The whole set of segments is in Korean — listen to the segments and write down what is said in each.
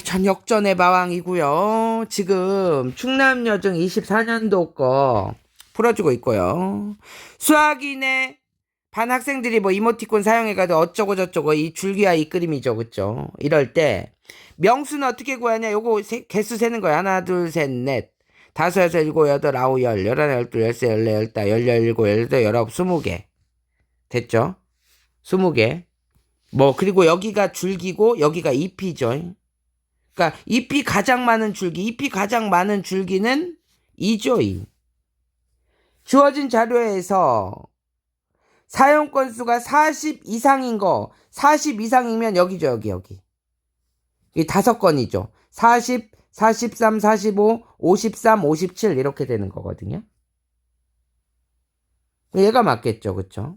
전 역전의 마왕이고요. 지금 충남여중 24년도 거 풀어주고 있고요. 수학인의 반 학생들이 뭐 이모티콘 사용해가지고 어쩌고 저쩌고 이 줄기와 이 그림이죠. 그쵸? 이럴 때 명수는 어떻게 구하냐? 요거 세- 개수 세는 거야. 하나, 둘, 셋, 넷. 다섯, 여섯, 일곱, 여덟, 아홉, 열, 열하나, 열둘, 열세, 열네, 열다, 열여, 일곱, 열여덟, 열아홉, 스무 개. 됐죠? 스무 개. 뭐 그리고 여기가 줄기고 여기가 잎이죠. 그러니까 잎이 가장 많은 줄기, 잎이 가장 많은 줄기는 2죠, 2. 주어진 자료에서 사용 건수가 40 이상인 거, 40 이상이면 여기죠, 여기, 여기. 이 다섯 건이죠. 40, 43, 45, 53, 57 이렇게 되는 거거든요. 얘가 맞겠죠, 그쵸?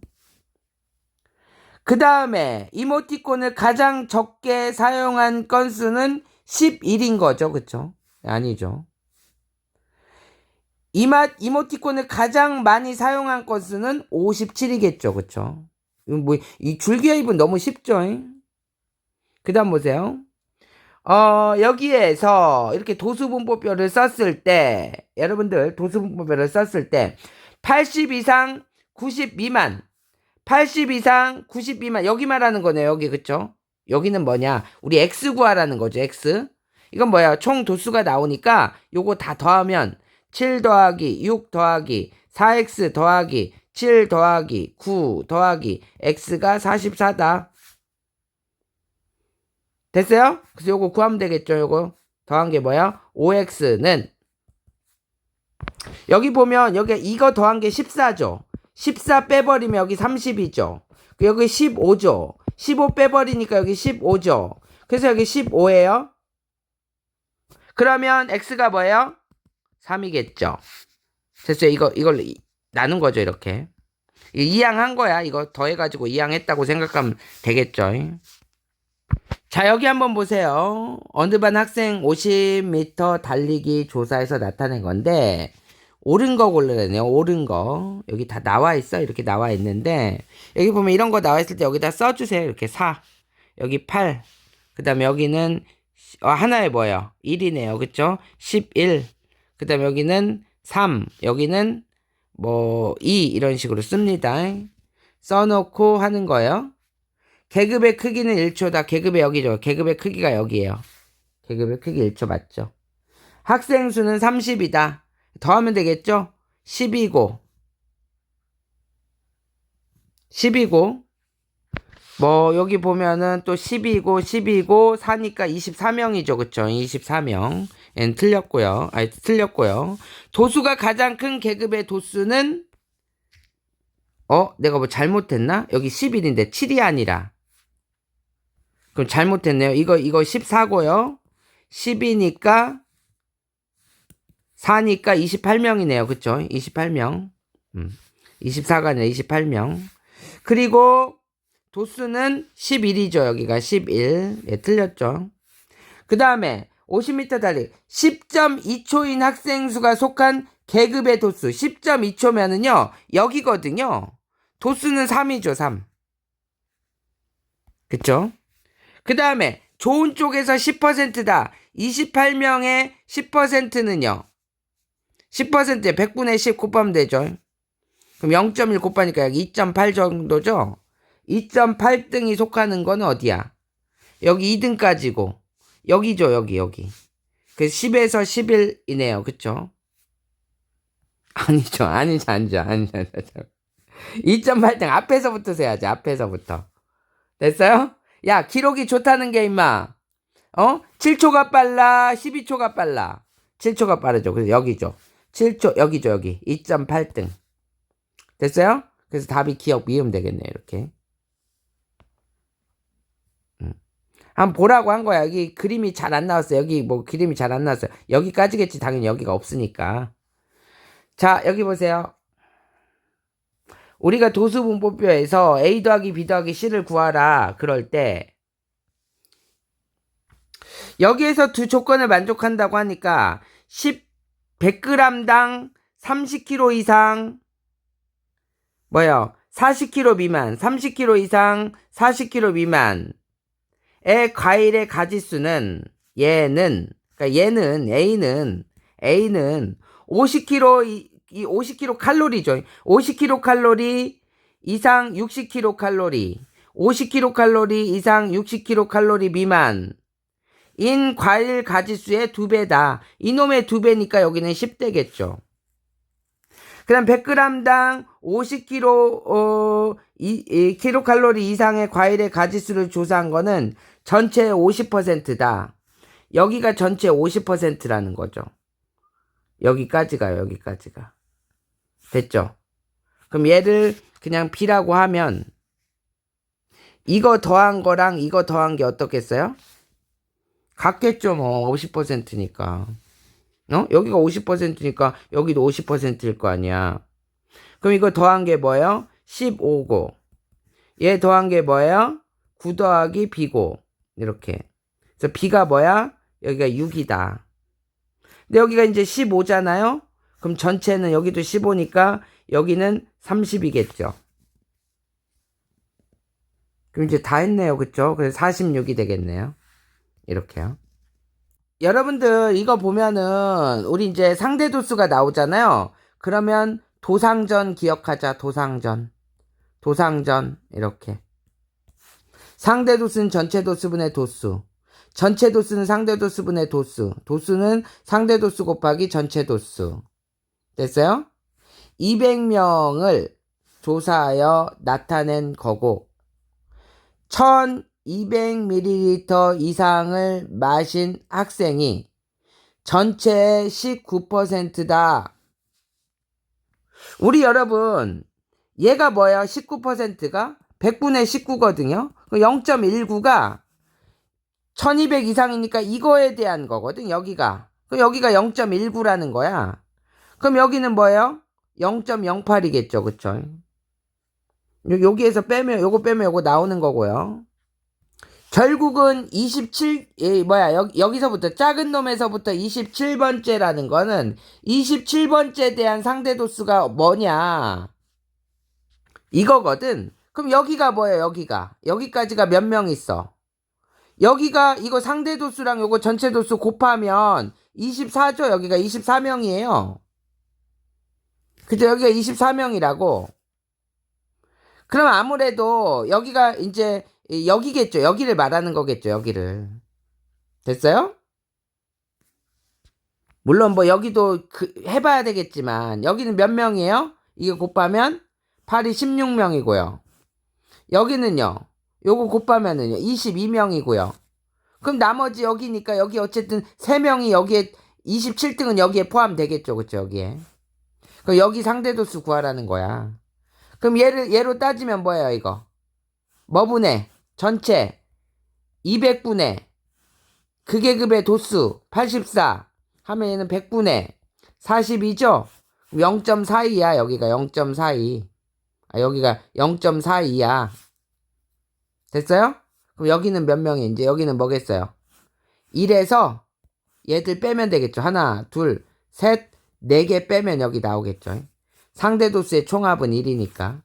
그 다음에 이모티콘을 가장 적게 사용한 건수는 11인 거죠. 그쵸? 아니죠. 이맛 이모티콘을 가장 많이 사용한 건수는 57이겠죠. 그쵸? 뭐, 이 줄기어입은 너무 쉽죠. 그 다음 보세요. 어, 여기에서 이렇게 도수분포표를 썼을 때, 여러분들 도수분포표를 썼을 때, 80 이상, 90 미만, 80 이상, 90 미만, 여기 말하는 거네요. 여기, 그쵸? 여기는 뭐냐? 우리 X 구하라는 거죠, X. 이건 뭐야? 총 도수가 나오니까 요거 다 더하면 7 더하기 6 더하기 4X 더하기 7 더하기 9 더하기 X가 44다. 됐어요? 그래서 요거 구하면 되겠죠, 요거. 더한 게 뭐야? 5X는 여기 보면 여기 이거 더한 게 14죠. 14 빼버리면 여기 30이죠. 여기 15죠. 15 빼버리니까 여기 15죠. 그래서 여기 15예요. 그러면 x가 뭐예요? 3이겠죠. 됐어요. 이거 이걸 이- 나눈 거죠, 이렇게. 이- 이항한 거야. 이거 더해가지고 이항했다고 생각하면 되겠죠. 자, 여기 한번 보세요. 어느 반 학생 50m 달리기 조사에서 나타낸 건데, 옳은 거 고르래네요. 옳은 거. 여기 다 나와 있어. 이렇게 나와 있는데, 여기 보면 이런 거 나와 있을 때 여기다 써주세요. 이렇게 4. 여기 8. 그 다음에 여기는, 어, 하나에 뭐예요? 1이네요. 그쵸? 11. 그 다음에 여기는 3. 여기는 뭐, 2. 이런 식으로 씁니다. 써놓고 하는 거예요. 계급의 크기는 1초다. 계급의 여기죠. 계급의 크기가 여기에요. 계급의 크기 1초 맞죠? 학생 수는 30이다. 더하면 되겠죠? 10이고 10이고 뭐 여기 보면은 또 10이고 10이고 4니까 24명이죠. 그쵸? 24명. 엔 틀렸고요. 아니 틀렸고요. 도수가 가장 큰 계급의 도수는 어? 내가 뭐 잘못했나? 여기 11인데 7이 아니라 그럼 잘못했네요. 이거 이거 14고요. 10이니까 4니까 28명이네요. 그쵸? 28명. 음. 24가 아니라 28명. 그리고 도수는 11이죠. 여기가 11. 예, 틀렸죠. 그 다음에 50m 달리 10.2초인 학생 수가 속한 계급의 도수 10.2초면은요. 여기거든요. 도수는 3이죠. 3. 그쵸? 그 다음에 좋은 쪽에서 10%다. 28명의 10%는요. 10%에 100분의 10 곱하면 되죠. 그럼 0.1 곱하니까 여기 2.8 정도죠. 2.8등이 속하는 건 어디야? 여기 2등까지고 여기죠 여기 여기. 그 10에서 11이네요. 그쵸? 아니죠 아니죠 아니죠 아니죠 아니죠. 2.8등 앞에서부터 세야지 앞에서부터. 됐어요? 야 기록이 좋다는 게 임마. 어? 7초가 빨라 12초가 빨라 7초가 빠르죠. 그래서 여기죠. 7초 여기죠 여기. 2.8등. 됐어요? 그래서 답이 기억 미음 되겠네요 이렇게. 음. 한번 보라고 한 거야. 여기 그림이 잘 안 나왔어요. 여기 뭐 그림이 잘 안 나왔어요. 여기까지겠지 당연히. 여기가 없으니까. 자 여기 보세요. 우리가 도수분포표에서 A 더하기 B 더하기 C를 구하라 그럴 때 여기에서 두 조건을 만족한다고 하니까 10 100g당 30kg 이상 뭐요? 40kg 미만, 30kg 이상, 40kg 미만의 과일의 가지 수는 얘는 그러니까 얘는 A는 A는 50kg 이, 이 50kg 칼로리죠. 50kg 칼로리 이상 60kg 칼로리, 50kg 칼로리 이상 60kg 칼로리 미만. 인 과일 가지수의 두 배다. 이놈의 두 배니까 여기는 10대겠죠. 그 다음 100g당 50kg 어, 이, 이, 킬로칼로리 이상의 과일의 가지수를 조사한 거는 전체의 50%다. 여기가 전체 50%라는 거죠. 여기까지가요, 여기까지가. 됐죠? 그럼 얘를 그냥 B라고 하면 이거 더한 거랑 이거 더한 게 어떻겠어요? 같겠죠, 뭐. 50%니까. 어? 여기가 50%니까 여기도 50%일 거 아니야. 그럼 이거 더한 게 뭐예요? 15고. 얘 더한 게 뭐예요? 9 더하기 B고. 이렇게. 그래서 B가 뭐야? 여기가 6이다. 근데 여기가 이제 15잖아요? 그럼 전체는 여기도 15니까 여기는 30이겠죠. 그럼 이제 다 했네요. 그쵸? 그래서 46이 되겠네요. 이렇게요. 여러분들 이거 보면은 우리 이제 상대 도수가 나오잖아요. 그러면 도상전 기억하자. 도상전. 도상전 이렇게. 상대 도수는 전체 도수분의 도수. 전체 도수는 상대 도수분의 도수. 도수는 상대 도수 곱하기 전체 도수. 됐어요? 200명을 조사하여 나타낸 거고 1200ml 이상을 마신 학생이 전체의 19%다. 우리 여러분, 얘가 뭐야? 19%가 100분의 19거든요. 0.19가 1200 이상이니까 이거에 대한 거거든, 여기가. 여기가 0.19라는 거야. 그럼 여기는 뭐예요? 0.08이겠죠, 그쵸? 요- 여기에서 빼면, 요거 빼면 요거 나오는 거고요. 결국은 27, 예, 뭐야, 여기, 여기서부터, 작은 놈에서부터 27번째라는 거는 27번째에 대한 상대 도수가 뭐냐. 이거거든. 그럼 여기가 뭐예요, 여기가? 여기까지가 몇 명 있어? 여기가 이거 상대 도수랑 요거 전체 도수 곱하면 24죠? 여기가 24명이에요. 그죠? 여기가 24명이라고. 그럼 아무래도 여기가 이제 여기겠죠. 여기를 말하는 거겠죠. 여기를. 됐어요? 물론 뭐 여기도 그 해봐야 되겠지만 여기는 몇 명이에요? 이게 곱하면 8이 16명이고요. 여기는요. 요거 곱하면은요. 22명이고요. 그럼 나머지 여기니까 여기 어쨌든 3명이 여기에 27등은 여기에 포함되겠죠. 그쵸 여기에. 그럼 여기 상대도수 구하라는 거야. 그럼 얘를 얘로 따지면 뭐예요, 이거? 뭐분의 전체 200분의 그 계급의 도수 84 하면 얘는 100분의 42죠? 0.42야, 여기가 0.42. 아, 여기가 0.42야. 됐어요? 그럼 여기는 몇 명이 이제 여기는 뭐겠어요? 1에서 얘들 빼면 되겠죠. 하나, 둘, 셋, 네개 빼면 여기 나오겠죠. 상대 도수의 총합은 1이니까.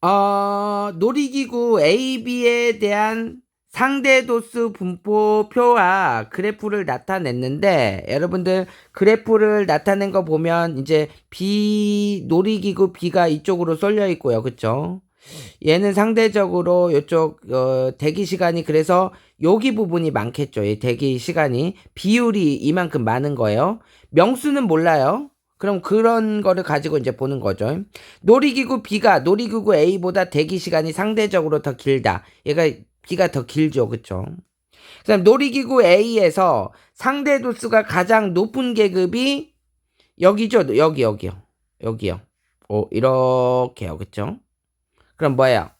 어, 놀이기구 AB에 대한 상대 도수 분포표와 그래프를 나타냈는데 여러분들 그래프를 나타낸 거 보면 이제 B 놀이기구 B가 이쪽으로 쏠려 있고요. 그쵸? 얘는 상대적으로 이쪽 어, 대기 시간이 그래서 여기 부분이 많겠죠. 이 대기 시간이 비율이 이만큼 많은 거예요. 명수는 몰라요. 그럼 그런 거를 가지고 이제 보는 거죠. 놀이기구 B가 놀이기구 A보다 대기 시간이 상대적으로 더 길다. 얘가 B가 더 길죠. 그쵸? 그다음 놀이기구 A에서 상대 도수가 가장 높은 계급이 여기죠. 여기 여기요. 여기요. 오, 이렇게요. 그쵸? 그럼 뭐예요?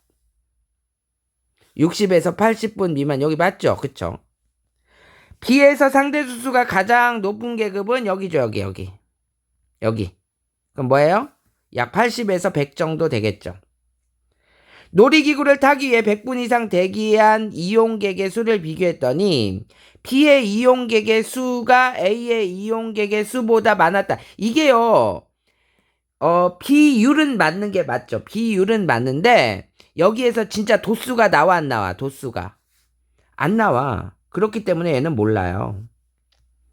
60에서 80분 미만 여기 맞죠? 그쵸? B에서 상대 수수가 가장 높은 계급은 여기죠. 여기 여기. 여기. 그럼 뭐예요? 약 80에서 100 정도 되겠죠. 놀이기구를 타기 위해 100분 이상 대기한 이용객의 수를 비교했더니 B의 이용객의 수가 A의 이용객의 수보다 많았다. 이게요. 어, 비율은 맞는 게 맞죠. 비율은 맞는데 여기에서 진짜 도수가 나와 안 나와. 도수가. 안 나와. 그렇기 때문에 얘는 몰라요.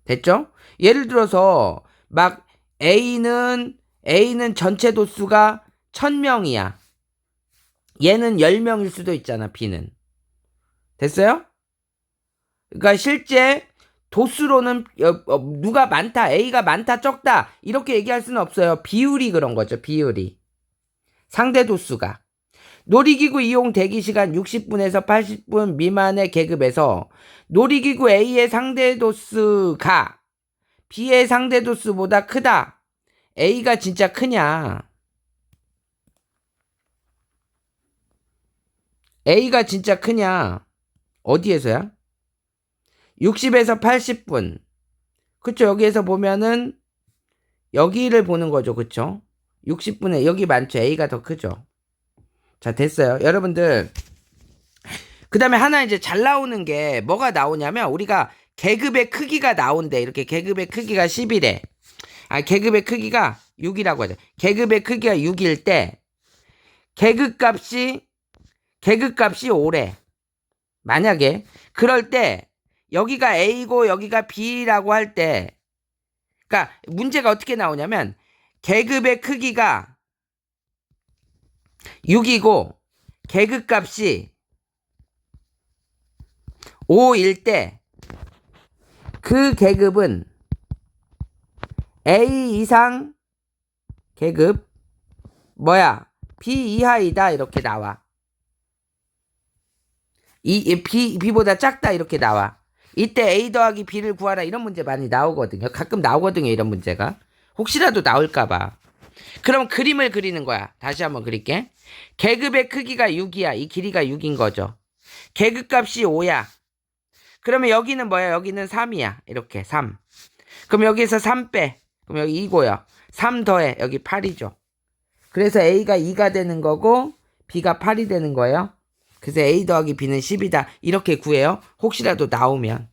됐죠? 예를 들어서 막 A는 A는 전체 도수가 1000명이야. 얘는 10명일 수도 있잖아, B는. 됐어요? 그러니까 실제 도수로는 어, 어, 누가 많다, A가 많다, 적다 이렇게 얘기할 수는 없어요. 비율이 그런 거죠. 비율이. 상대 도수가. 놀이기구 이용 대기 시간 60분에서 80분 미만의 계급에서 놀이기구 A의 상대 도수가 B의 상대 도수보다 크다. A가 진짜 크냐? A가 진짜 크냐? 어디에서야? 60에서 80분. 그쵸? 여기에서 보면은 여기를 보는 거죠. 그쵸? 60분에 여기 많죠. A가 더 크죠. 자, 됐어요. 여러분들. 그 다음에 하나 이제 잘 나오는 게 뭐가 나오냐면 우리가 계급의 크기가 나온대. 이렇게 계급의 크기가 10이래. 아, 계급의 크기가 6이라고 하죠. 계급의 크기가 6일 때 계급 값이 계급 값이 5래. 만약에 그럴 때 여기가 A고 여기가 B라고 할 때 그러니까 문제가 어떻게 나오냐면 계급의 크기가 6이고 계급 값이 5일 때 그 계급은 A 이상 계급 뭐야 B 이하이다 이렇게 나와. 이, 이 B B보다 작다 이렇게 나와. 이때 A 더하기 B를 구하라 이런 문제 많이 나오거든요. 가끔 나오거든요 이런 문제가. 혹시라도 나올까봐. 그럼 그림을 그리는 거야. 다시 한번 그릴게. 계급의 크기가 6이야. 이 길이가 6인 거죠. 계급 값이 5야. 그러면 여기는 뭐야? 여기는 3이야. 이렇게 3. 그럼 여기서 3 빼. 그럼 여기 2고요. 3 더해. 여기 8이죠. 그래서 A가 2가 되는 거고 B가 8이 되는 거예요. 그래서 A 더하기 B는 10이다. 이렇게 구해요. 혹시라도 나오면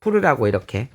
풀으라고 이렇게.